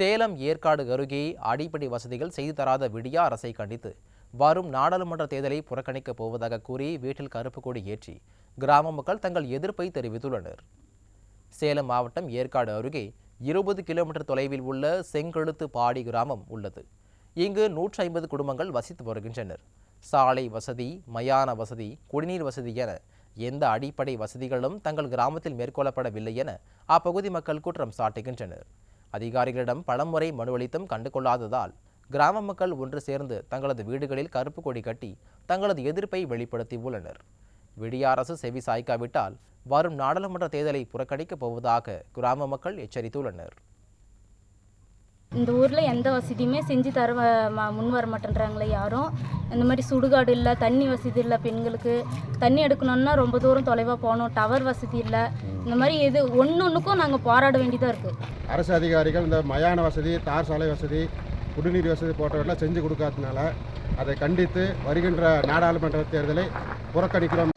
சேலம் ஏற்காடு அருகே அடிப்படை வசதிகள் செய்து தராத விடியா அரசை கண்டித்து வரும் நாடாளுமன்ற தேர்தலை புறக்கணிக்கப் போவதாக கூறி வீட்டில் கருப்பு கொடி ஏற்றி கிராம மக்கள் தங்கள் எதிர்ப்பை தெரிவித்துள்ளனர். சேலம் மாவட்டம் ஏற்காடு அருகே இருபது கிலோமீட்டர் தொலைவில் உள்ள செங்கழுத்து பாடி கிராமம் உள்ளது. இங்கு நூற்றி ஐம்பது குடும்பங்கள் வசித்து வருகின்றனர். சாலை வசதி மயான வசதி குடிநீர் வசதி என எந்த அடிப்படை வசதிகளும் தங்கள் கிராமத்தில் மேற்கொள்ளப்படவில்லை என அப்பகுதி மக்கள் குற்றம் சாட்டுகின்றனர். அதிகாரிகளிடம் பலமுறை மனு அளித்தும் கண்டுகொள்ளாததால் கிராம மக்கள் ஒன்று சேர்ந்து தங்களது வீடுகளில் கருப்பு கொடி கட்டி தங்களது எதிர்ப்பை வெளிப்படுத்தி உள்ளனர். விடிய அரசு செவி சாய்க்காவிட்டால் வரும் நாடாளுமன்ற தேர்தலை புறக்கணிக்கப் போவதாக கிராம மக்கள் எச்சரித்துள்ளனர். இந்த ஊரில் எந்த வசதியுமே செஞ்சு தர வ- முன் வர மாட்டேன்றாங்களே யாரும். இந்த மாதிரி சுடுகாடு இல்லை தண்ணி வசதி இல்லை பெண்களுக்கு. தண்ணி எடுக்கணும்னா ரொம்ப தூரம் தொலைவாக போகணும் டவர் வசதி இல்லை. இந்த மாதிரி எது ஒன்று ஒன்றுக்கும் நாங்கள் போராட வேண்டியதாக இருக்குது அரசு அதிகாரிகள் இந்த மயான வசதி தார் சாலை வசதி குடிநீர் வசதி போன்றவற்றெல்லாம் செஞ்சு கொடுக்காதனால அதை கண்டித்து வருகின்ற நாடாளுமன்ற தேர்தலை புறக்கணிக்கிறோம்.